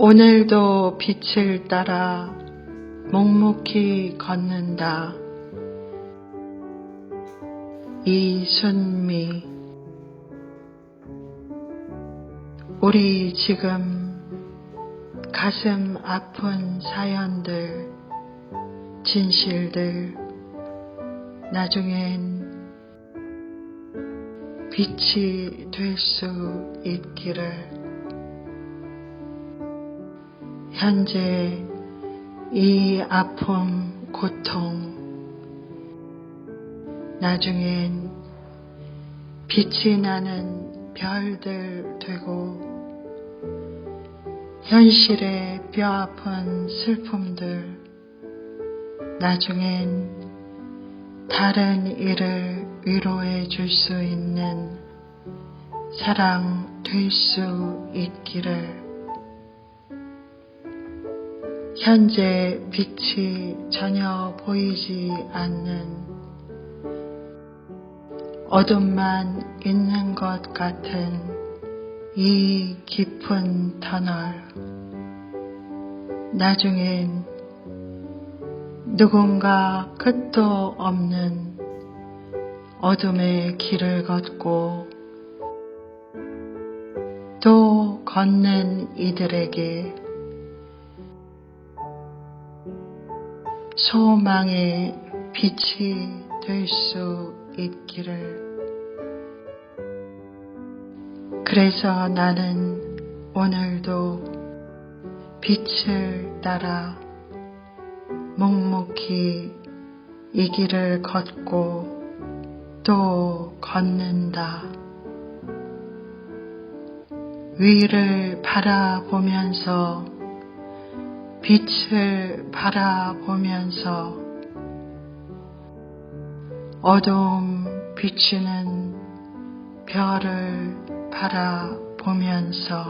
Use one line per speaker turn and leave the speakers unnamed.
오늘도 빛을 따라 묵묵히 걷는다. 이순미 우리 지금 가슴 아픈 사연들, 진실들, 나중엔 빛이 될 수 있기를. 현재 이 아픔, 고통, 나중엔 빛이 나는 별들 되고 현실의 뼈아픈 슬픔들 나중엔 다른 이를 위로해 줄 수 있는 사랑 될수 있기를. 현재 빛이 전혀 보이지 않는 어둠만 있는 것 같은 이 깊은 터널. 나중엔 누군가 끝도 없는 어둠의 길을 걷고 또 걷는 이들에게 소망의 빛이 될 수 있기를. 그래서 나는 오늘도 빛을 따라 묵묵히 이 길을 걷고 또 걷는다. 위를 바라보면서 빛을 바라보면서 어두움 비치는 별을 바라보면서